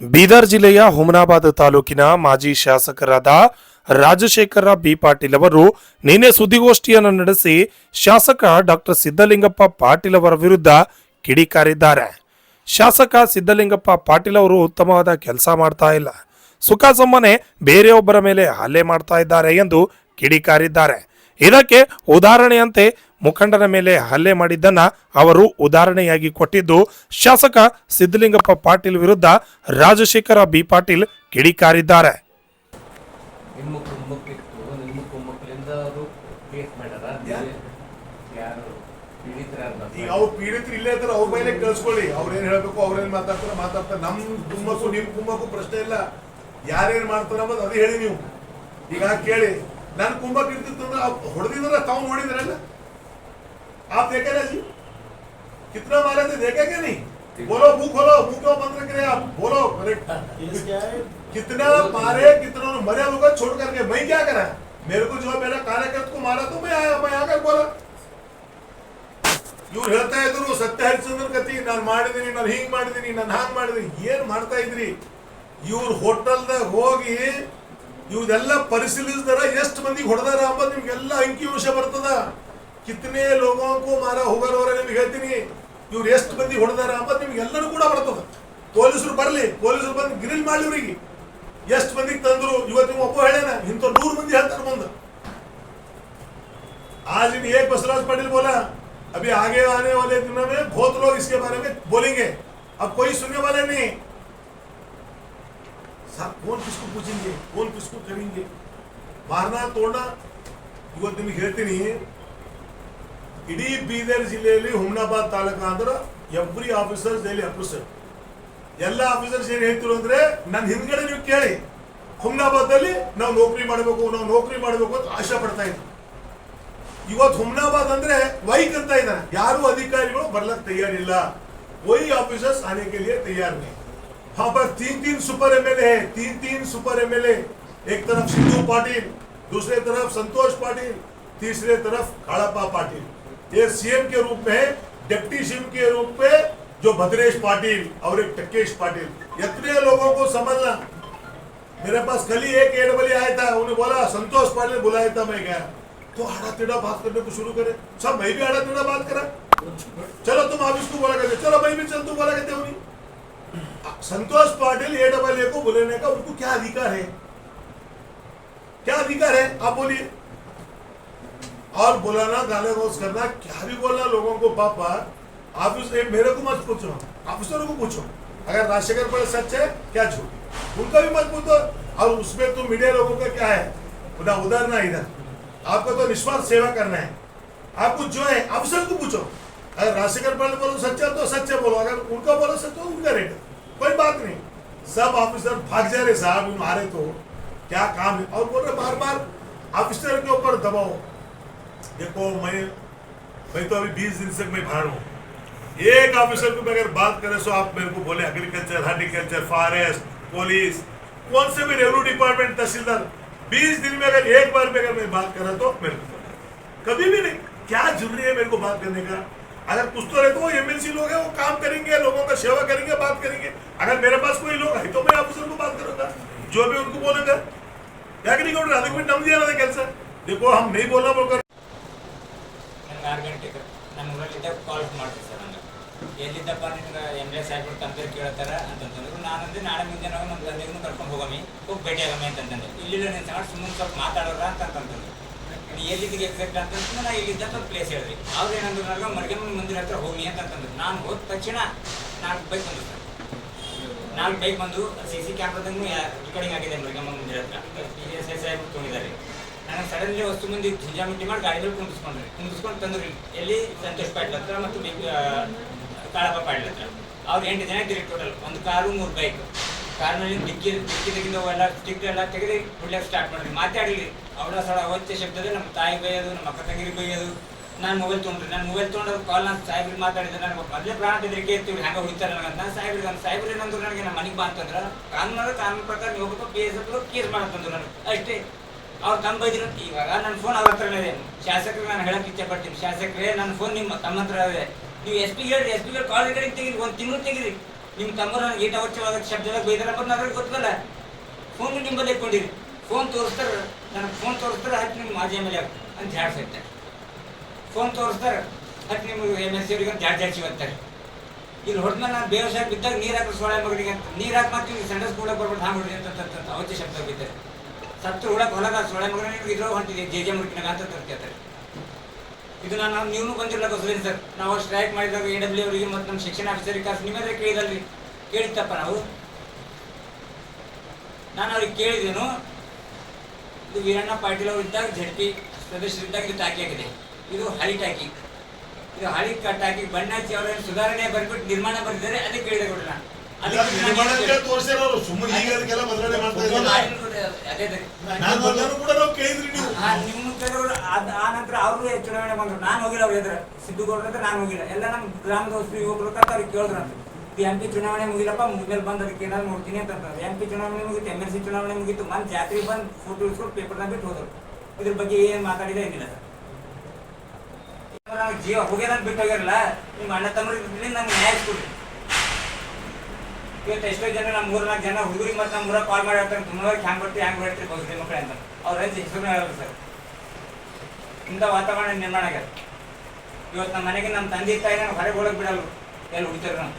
ಬೀದರ್ ಜಿಲ್ಲೆಯ ಹುಮನಾಬಾದ್ ತಾಲೂಕಿನ ಮಾಜಿ ಶಾಸಕರಾದ ರಾಜಶೇಖರ ಬಿ ಪಾಟೀಲ್ ಅವರು ನಿನ್ನೆ ಸುದ್ದಿಗೋಷ್ಠಿಯನ್ನು ನಡೆಸಿ ಶಾಸಕ ಡಾಕ್ಟರ್ ಸಿದ್ದಲಿಂಗಪ್ಪ ಪಾಟೀಲ್ ಅವರ ವಿರುದ್ಧ ಕಿಡಿಕಾರಿದ್ದಾರೆ. ಶಾಸಕ ಸಿದ್ದಲಿಂಗಪ್ಪ ಪಾಟೀಲ್ ಅವರು ಉತ್ತಮವಾದ ಕೆಲಸ ಮಾಡ್ತಾ ಇಲ್ಲ. ಸುಖ ಸುಮ್ಮನೆ ಬೇರೆಯೊಬ್ಬರ ಮೇಲೆ ಹಲ್ಲೆ ಮಾಡ್ತಾ ಇದ್ದಾರೆ ಎಂದು ಕಿಡಿಕಾರಿದ್ದಾರೆ. ಇದಕ್ಕೆ ಉದಾಹರಣೆಯಂತೆ ಮುಖಂಡನ ಮೇಲೆ ಹಲ್ಲೆ ಮಾಡಿದ್ದನ್ನ ಅವರು ಉದಾಹರಣೆಯಾಗಿ ಕೊಟ್ಟಿದ್ದು, ಶಾಸಕ ಸಿದ್ದಲಿಂಗಪ್ಪ ಪಾಟೀಲ್ ವಿರುದ್ಧ ರಾಜಶೇಖರ ಬಿ ಪಾಟೀಲ್ ಕಿಡಿಕಾರಿದ್ದಾರೆ. ಈಗ ಅವ್ರು ಪೀಡಿತರು ಇಲ್ಲೇ ಇದ್ರೆ ಅವ್ರ ಮೇಲೆ ಕಳ್ಸ್ಕೊಳ್ಳಿ. ಅವ್ರೇನ್ ಹೇಳ್ಬೇಕು ಅವ್ರೇನ್ ಮಾತಾಡ್ತಾರೆ ಮಾತಾಡ್ತಾರೆ. ನಮ್ ಕುಮ್ಮಕ್ಕು ನಿಮ್ ಕುಮ್ಮಕ್ಕು ಪ್ರಶ್ನೆ ಇಲ್ಲ. ಯಾರೇನ್ ಮಾಡ್ತಾರ ಅನ್ನೋದು ಅದೇ ಹೇಳಿ ನೀವು. ಈಗ ಕೇಳಿ. ನನ್ ಕುಂಬಕ್ ಇರ್ತಿತ್ತು ಅಂದ್ರೆ ಹೊಡೆದಿದ್ರೆ ತಾವು ನೋಡಿದ್ರಲ್ಲ? आप देखे ना जी कितना मारे थे देखे क्या नहीं बोलो मुंह खोलो मुंह क्यों बंद रख रहे हैं आप बोलो अरे कितना मारे कितना मरे लोग छोड़ करके मैं क्या करा मेरे को जो है मेरा कार्यकर्ता को मारा तो मैं आया मैं आकर बोला ಇವ್ರು ಹೇಳ್ತಾ ಇದ್ರು ಸತ್ಯ ಹರಿಶ್ಚಂದ್ರ ಕತಿ ನಾನು ಮಾಡಿದೀನಿ ನಾನು ಹಿಂಗ್ ಮಾಡಿದೀನಿ ನಾನು ಹಾಂಗ್ ಮಾಡಿದೀನಿ ಏನ್ ಮಾಡ್ತಾ ಇದ್ರಿ ಇವ್ರ ಹೋಟೆಲ್ದಾಗ ಹೋಗಿ ಇವ್ರೆಲ್ಲ ಪರಿಶೀಲಿಸಿದಾರ ಎಷ್ಟು ಮಂದಿಗೆ ಹೊಡೆದಾರ ಅಂಬದ್ ನಿಮ್ಗೆಲ್ಲ ಅಂಕಿ ಅಂಶ ಬರ್ತದ ಕಿತ್ನೆ ಲೋಗೋಂಕು ಮಾರ ಹೋಗೋರವರ ನಿಮ್ಗೆ ಹೇಳ್ತೀನಿ ಇವ್ರು ಎಷ್ಟು ಮಂದಿ ಹೊಡೆದಾರ ಅಂಬದ್ ನಿಮ್ಗೆ ಎಲ್ಲರೂ ಕೂಡ ಬರ್ತದ ಪೊಲೀಸರು ಬರ್ಲಿ ಪೊಲೀಸರು ಬಂದು ಗ್ರಿಲ್ ಮಾಡಿ ಇವ್ರಿಗೆ ಎಷ್ಟು ಮಂದಿಗೆ ತಂದ್ರು ಇವತ್ತು ನೀವು ಒಬ್ಬ ಹೇಳೇನ ಇಂಥ ನೂರು ಮಂದಿ ಹೇಳ್ತಾರೆ ಮುಂದೆ आज इन एक बसराज पाटिल बोला अभी आगे आने वाले दिनों में बहुत लोग इसके बारे में बोलेंगे अब कोई सुनने वाले नहीं साहब कौन किसको पूछेंगे कौन किसको करेंगे ಮಾರನ ತೋಡ ಇವತ್ತು ನಿಮಗೆ ಹೇಳ್ತೀನಿ ಇಡೀ ಬೀದರ್ ಜಿಲ್ಲೆಯಲ್ಲಿ ಹುಮ್ನಾಬಾದ್ ತಾಲೂಕು ಅಂದ್ರೆ ಎವ್ರಿ ಆಫೀಸರ್ಸ್ ಡೈಲಿ ಅಪ್ರೂಸರ್ ಎಲ್ಲ ಆಫೀಸರ್ಸ್ ಏನ್ ಹೇಳ್ತಿರು ಅಂದ್ರೆ ನನ್ನ ಹಿಂದ್ಗಡೆ ನೀವು ಕೇಳಿ ಹುಮ್ನಾಬಾದ್ ಅಲ್ಲಿ ನಾವು ನೌಕರಿ ಮಾಡಬೇಕು ನಾವು ನೌಕರಿ ಮಾಡಬೇಕು ಅಂತ ಆಶಾ ಪಡ್ತಾ ಇದ್ವಿ ಇವತ್ತು ಹುಮ್ನಾಬಾದ್ ಅಂದ್ರೆ ವೈಕ್ ಅಂತ ಇದ್ದಾರೆ ಯಾರು ಅಧಿಕಾರಿಗಳು ಬರ್ಲಕ್ ತಯಾರಿಲ್ಲ वही ऑफिसर्स आने के लिए तैयार नहीं वहां पर तीन तीन सुपर एमएलए है तीन तीन सुपर एमएलए एक तरफ सिद्धू पाटिल दूसरे तरफ संतोष पाटिल तीसरे तरफ काड़ापा पाटिल ये सीएम के रूप में, डिप्टी सीएम के रूप में जो भद्रेश पाटिल और एक टकेश पाटिल, इतने लोगों को समझना मेरे पास कल ही एक एडबली आया था, उन्होंने बोला, संतोष पाटिल बुलाया था मैं गया। तो आड़ा टेढ़ा बात करने को शुरू करे। सब मैं भी आड़ा टेढ़ा बात करा। चलो तुम आप इसको बोला करते, चलो मैं भी चल तू बोला करते उन्हीं संतोष पाटिल ए डबल ए को बुलाने का उनको क्या अधिकार है? क्या अधिकार है? आप बोलिए। और बुलाना गाने रोज करना क्या भी बोलना लोगों को पापा ऑफ़िस ए, मेरे को मत पूछो ऑफिसरों को पूछो। अगर राजशेखर पर सच है क्या झूठ उनका भी मत पूछो। और उसमें तो मीडिया लोगों का क्या है? उधर उधर ना इधर। आपको तो निस्वार्थ सेवा करना है। आपको जो है अफसर को पूछो। अगर राजशेखर पाटिल बोलो सच्चा तो सच्चा बोलो। अगर उनका बोलो सच्चा तो उनका रेट कोई बात नहीं। सब ऑफिसर भाग जा रहे साहब मारे तो। क्या काम है? और बोल रहे बार बार ऑफिसर के ऊपर दबाओ। देखो मैं मैं तो अभी बीस दिन से मैं बाहर हूँ एक ऑफिसर को भी अगर बात करें तो आप मेरे को बोले एग्रीकल्चर हार्टिकल्चर फॉरेस्ट पुलिस कौन से भी रेवेन्यू डिपार्टमेंट तहसीलदार बीस दिन में अगर एक बार भी अगर मैं बात करा तो मेरे को बोले। कभी भी नहीं क्या जरूरी है मेरे को बात करने का अगर कुछ तो रहते वो एमएलसी लोग हैं वो काम करेंगे लोगों का सेवा करेंगे बात करेंगे अगर मेरे पास कोई लोग है तो मैं ऑफिसर को बात करूंगा जो भी उनको बोलूंगा ಯಾಕೆ ನೀವು ಅದಕ್ಕೆ ಬಿಟ್ಟು ನಮ್ದು ಏನದ ಕೆಲಸ देखो हम नहीं बोलना बोलकर ನನಗೆ ಆರು ಗಂಟೆಗೆ ನಮ್ಮ ಕಾಲ್ ಮಾಡ್ತೀವಿ ಸರ್ ನನಗೆ ಎಲ್ಲಿದ್ದಪ್ಪ ನಿಮ್ಗೆ ಎಂ ಎಲ್ ಎ ಸಾಹೇಬ್ರು ತಂದ್ರೆ ಕೇಳ್ತಾರ ಅಂತಂತಂದ್ರು ನಾನಂದ್ರೆ ನಾಳೆ ಮುಂದೆ ನಾವು ನಮ್ಮ ತಂದೆಗೂ ಕರ್ಕೊಂಡು ಹೋಗಮಿ, ಹೋಗಿ ಭೇಟಿ ಆಗಮ್ಮಿ ಅಂತಂದ್ರೆ. ಇಲ್ಲಿಲ್ಲ ನೀನು ಸಂಗಡ ಸುಮ್ಮನೆ ಸ್ವಲ್ಪ ಮಾತಾಡೋರ ಅಂತಂತಂದ್ರು ನೀ ಎಲ್ಲಿದ್ದೀಗ ಎಕ್ಸಾಕ್ಟ್ ಅಂತಂದ್ರೆ ನಾ ಇಲ್ಲಿದ್ದ ಒಂದು ಪ್ಲೇಸ್ ಹೇಳ್ರಿ ಅವ್ರು ಏನಂದ್ರು ನನಗೆ ಮರ್ಗಮ್ಮನ ಮಂದಿರ ಹತ್ರ ಹೋಗಿ ಅಂತಂತಂದ್ರು ನಾನು ಹೋದ ತಕ್ಷಣ ನಾಲ್ಕು ಬೈಕ್ ಬಂದು ಸರ್. ನಾಲ್ಕು ಬೈಕ್ ಬಂದು ಸಿ ಸಿ ಕ್ಯಾಮ್ರಾದಂಗೂ ರೆಕಾರ್ಡಿಂಗ್ ಆಗಿದೆ ಮರ್ಗಮ್ಮನ ಮಂದಿರ ಹತ್ರ. ಎಸ್ ಎಸ್ ಐ ತೊಗೊಂಡಿದ್ದಾರೆ ನನಗೆ ಸಡನ್ಲಿ ವಸ್ತು ಮುಂದೆ ಝುಂಜಾಮಿಟ್ಟಿ ಮಾಡಿ ಗಾಡಿ ಮೇಲೆ ಕುಂಬಿಸ್ಕೊಂಡ್ರಿ ಕುಂಬಿಸ್ಕೊಂಡು ತಂದ್ರಿ ಎಲ್ಲಿ ಸಂತೋಷ್ ಪಾಟೀಲ್ ಹತ್ರ ಮತ್ತು ಕಾಳಪ್ಪ ಪಾಟೀಲ್ ಹತ್ರ. ಅವ್ರು ಎಂಟು ಜನ ಇದ್ದೀರಿ ಟೋಟಲ್ ಒಂದು ಕಾರು, ಮೂರು ಬೈಕ್ ಕಾರ್ನಲ್ಲಿ ಡಿಕ್ಕಿ ಡಿಕ್ಕಿ ತೆಗೆದು ಎಲ್ಲ ಸ್ಟಿಕ್ ಎಲ್ಲ ತೆಗೆದು ಬಿಡ್ಲಿಕ್ಕೆ ಸ್ಟಾರ್ಟ್ ಮಾಡಿರಿ ಮಾತಾಡಿರಿ. ಅವಳ ಸಳ ಅವತ್ತೆ ಶಬ್ದದ ನಮ್ಮ ತಾಯಿ ಬೈಯೋದು, ನಮ್ಮ ಅಕ್ಕ ತಂಗಿರಿ ಬೈಯೋದು. ನಾನು ಮೊಬೈಲ್ ತೊಗೊಂಡ್ರಿ. ನಾನು ಮೊಬೈಲ್ ತೊಗೊಂಡ್ರೆ ಕಾಲ್ ನಾನು ಸಾಹೇಬ್ರಿಗೆ ಮಾತಾಡಿದೆ ನನಗೆ ಮೊದಲೇ ಪ್ರಾಣ ತೆಗೆದ್ರಿಗೆ ಇರ್ತೀವಿ ಹೆಂಗೆ ಹೊಡಿತಾರೆ ನನಗೆ ನಾನು ಸಾಹೇಬ್ರಿಗೆ, ನಾನು ಸಾಹೇಬ್ರು ಏನಂದ್ರು ನನಗೆ ನಮ್ಮ ಮನೆಗೆ ಬಾ ಅಂತಂದ್ರೆ ಕಾನೂನು ಕಾನೂನು ಪ್ರಕಾರ ನೀವು ಹೋಗ್ಬೇಕು ಕೇಸ್ ಕೇಸ್ ನನಗೆ. ಅಷ್ಟೇ. ಅವ್ರು ತಮ್ಮ ಬೈದ್ರು ಇವಾಗ ನನ್ನ ಫೋನ್ ಅವ್ರ ಹತ್ರನೇ ಇದೆ. ಶಾಸಕರಿಗೆ ನಾನು ಹೇಳಕ್ಕೆ ಇಚ್ಛೆ ಪಡ್ತೀನಿ ಶಾಸಕರೇ ನನ್ನ ಫೋನ್ ನಿಮ್ಮ ತಮ್ಮ ಹತ್ರ ಇದೆ. ನೀವು ಎಸ್ ಪಿ ಹೇಳಿ ಎಸ್ ಪಿ ಕಾಲ್ ರೆಕಾರ್ಡಿಂಗ್ ತೆಗಿರಿ, ಒಂದು ತಿಂಗಳು ತೆಗಿರಿ. ನಿಮ್ಮ ತಮ್ಮರು ನನಗೆ ಈಟ ಹೊಚ್ಚವಾದ ಶಬ್ದದಾಗ ಬೈದಾರ ಬಂದು ಅದ್ರಲ್ಲಿ ಗೊತ್ತಲ್ಲ. ಫೋನ್ ನಿಮ್ಮಲ್ಲಿ ಇಟ್ಕೊಂಡಿರಿ. ಫೋನ್ ತೋರಿಸ್ತಾರೆ ನನಗೆ ಫೋನ್ ತೋರಿಸ್ತಾರೆ, ಹತ್ತು ನಿಮ್ಮ ಮಾಜಿ ಎಂ ಎಲ್ ಎ ಅಂತ ಜಾಡ್ಸಿರ್ತಾರೆ ಫೋನ್ ತೋರಿಸ್ತಾರೆ, ಹತ್ತು ನಿಮ್ಮ ಎಂ ಎಸ್ ಸಿ ಅವ್ರಿಗೆ ಅಂತ ಜಾಡ್ ಜಾಡ್ಸಿ ಬರ್ತಾರೆ ಇಲ್ಲಿ ಹೊಡೆದ್ಮೇಲೆ ನಾನು ಬೇವಸಾಯ ಬಿದ್ದಾಗ ನೀರು ಹಾಕಿ ಸೋಳೆ ಮಗನಿಗೆ ಅಂತ. ನೀರು ಹಾಕಿ ಮಾಡ್ತೀವಿ ಸಣ್ಣ ಕೂಡ ಬರ್ಬೋದು ಹಾಂ ಬಿಡ್ರಿ ಅಂತ ಅವತ್ತು ಶಬ್ದ ಬಿದ್ದರೆ ಸತ್ತು ಹುಳಕ್ಕೆ ಹೊಲಗ ಸೊಳೆ ಮಗನ ನಿಮ್ಗೆ ಇದ್ರೋ ಹೊಂಟಿದೆ ಜೆ ಜೆ ಮುಟ್ಟಿನಾಗ ಅಂತ ತರ್ತಾರೆ ಇದು ನಾನು ನೀವು ಬಂದಿರಲ್ಲ ಗೊತ್ತಿಲ್ಲ ಸರ್, ನಾವು ಸ್ಟ್ರೈಕ್ ಮಾಡಿದಾಗ ಎ ಡಬ್ಲ್ಯೂ ಅವರಿಗೆ ಮತ್ತು ನಮ್ಮ ಶಿಕ್ಷಣ ಆಫೀಸರಿಗೆ ಕಾಸು ನಿಮ್ಮದ್ರೆ ಕೇಳಿದಲ್ರಿ. ಕೇಳಿತ್ತಪ್ಪ ನಾವು. ನಾನು ಅವ್ರಿಗೆ ಕೇಳಿದೇನು, ಇದು ವೀರಣ್ಣ ಪಾಟೀಲ್ ಅವರು ಇದ್ದಾಗ ಜಡ್ಪಿ ಸದಸ್ಯರಿದ್ದಾಗ ಇದು ಟಾಕಿ ಆಗಿದೆ. ಇದು ಹಳಿ ಟಾಕಿ. ಇದು ಹಳಿ ಕಟ್ಟಾಕಿ ಟಾಕಿ ಬಣ್ಣ ಹಚ್ಚಿ ಅವರ ಸುಧಾರಣೆ ಬರ್ಬಿಟ್ಟು ನಿರ್ಮಾಣ ಬರ್ತಿದ್ದಾರೆ ಅದಕ್ಕೆ ಕೇಳಿದೆ ಕೊಡ್ರಿ ನಾನು. ಸುಮ್ಮನೆ ಈಗ ಅದಕ್ಕೆಲ್ಲ ಬದಲಾವಣೆ ಮಾಡ್ತಾ ಫೋನ್ ಇದ್ದಾರೆ. ಮಾಡಿ ಕೊಡಿ, ಅದೇ ಅದೇ. ನಾನು ಬಂದರೂ ಕೂಡ ನಾವು ಕೇಳಿದ್ರಿ ನೀವು. ಆ ನಿಮ್ಮ ಕೆಲವರು ಅದ್ ಆ ನಂತರ ಅವರು ಚುನಾವಣೆ ಬಂದ್ರು. ನಾನು ಹೋಗಿಲ್ಲ ಅವ್ರ ಎದುರು. ಸಿದ್ದುಗೌಡ್ರ ಹತ್ರ ನಾನು ಹೋಗಿಲ್ಲ. ಎಲ್ಲ ನಮ್ಮ ಗ್ರಾಮದ ಯುವಕರು ಅಂತ ಅವ್ರಿಗೆ ಕೇಳಿದ್ರು ಅಂತ. ಎಂ ಪಿ ಚುನಾವಣೆ ಮುಗಿಲಪ್ಪ ಮುಂದೆ ಬಂದು ಅದಕ್ಕೆ ಏನಾದ್ರು ನೋಡ್ತೀನಿ ಅಂತ ಎಂ ಪಿ ಚುನಾವಣೆ ಮುಗಿತು ಎಂ ಎಲ್ ಸಿ ಚುನಾವಣೆ ಮುಗಿತು ಮನ್ ಜಾತ್ರೆ ಬಂದು ಫೋಟೋ ಪೇಪರ್ನಾಗ ಬಿಟ್ಟು ಹೋದ್ರು. ಇದ್ರ ಬಗ್ಗೆ ಏನು ಮಾತಾಡಿದ ಏನಿಲ್ಲ ಸರ್. ಜೀವ ಹೋಗ್ಯಾರ ಬಿಟ್ಟು ಹೋಗ್ಯಾರಲ್ಲ ನಿಮ್ಮ ಅಣ್ಣ ತಮ್ಮ ನಂಗೆ ನ್ಯಾಯ ಕೊಡ್ರಿ. ಇವತ್ತು ಎಷ್ಟೋ ಜನ ನಮ್ಮ ಮೂರ್ನಾಲ್ಕು ಜನ ಹುಡುಗರಿಗೆ ಮತ್ತೆ ನಮ್ಮ ಕಾಲ್ ಮಾಡಿ ಹೇಳ್ತಾರೆ ತುಂಬ ಹ್ಯಾಂಗ್ ಬರ್ತೀವಿ, ಹ್ಯಾಂಗ್ ಬಹುಶಃ ಮಕ್ಕಳು ಅಂತ. ಅವ್ರ ಹೆಂಚು ಹೆಸರು ಹೇಳಲ್ಲ ಸರ್. ಇಂಥ ವಾತಾವರಣ ನಿರ್ಮಾಣ ಆಗ್ಯದ. ಇವತ್ತು ನಮ್ಮ ಮನೆಗೆ ನಮ್ಮ ತಂದೆ ತಾಯಿ ನಂಗೆ ಹೊರಗೆ ಹೋಗಕ್ಕೆ ಬಿಡಲ್ಲ. ಎಲ್ಲಿ ಹುಡ್ತಾರೆ ನಾವು